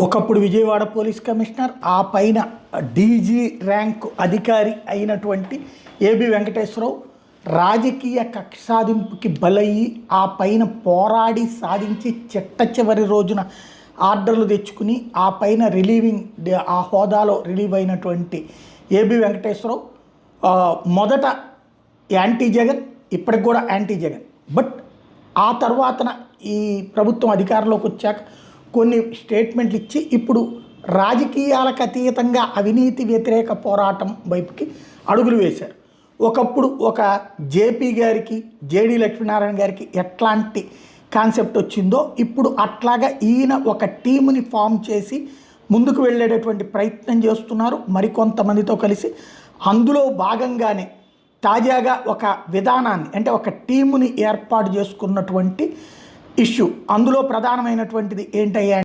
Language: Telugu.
ఒకప్పుడు విజయవాడ పోలీస్ కమిషనర్ ఆ పైన డీజీ ర్యాంక్ అధికారి అయినటువంటి ఏబి వెంకటేశ్వరరావు రాజకీయ కక్ష సాధింపుకి బలయ్యి ఆ పైన పోరాడి సాధించి చిట్ట చివరి రోజున ఆర్డర్లు తెచ్చుకుని ఆ పైన రిలీవింగ్ ఆ హోదాలో రిలీవ్ అయినటువంటి ఏబి వెంకటేశ్వరరావు మొదట యాంటీ జగన్ ఇప్పటికి కూడా యాంటీ జగన్. బట్ ఆ తర్వాతన ఈ ప్రభుత్వం అధికారంలోకి వచ్చాక కొన్ని స్టేట్మెంట్లు ఇచ్చి ఇప్పుడు రాజకీయాలకు అతీతంగా అవినీతి వ్యతిరేక పోరాటం వైపుకి అడుగులు వేశారు. ఒకప్పుడు ఒక జేపీ గారికి జేడి లక్ష్మీనారాయణ గారికి ఎట్లాంటి కాన్సెప్ట్ వచ్చిందో ఇప్పుడు అట్లాగా ఈయన ఒక టీముని ఫామ్ చేసి ముందుకు వెళ్ళేటటువంటి ప్రయత్నం చేస్తున్నారు మరికొంతమందితో కలిసి. అందులో భాగంగానే తాజాగా ఒక విధానాన్ని అంటే ఒక టీముని ఏర్పాటు చేసుకున్నటువంటి ఇష్యూ అందులో ప్రధానమైనటువంటిది ఏంటయ్యా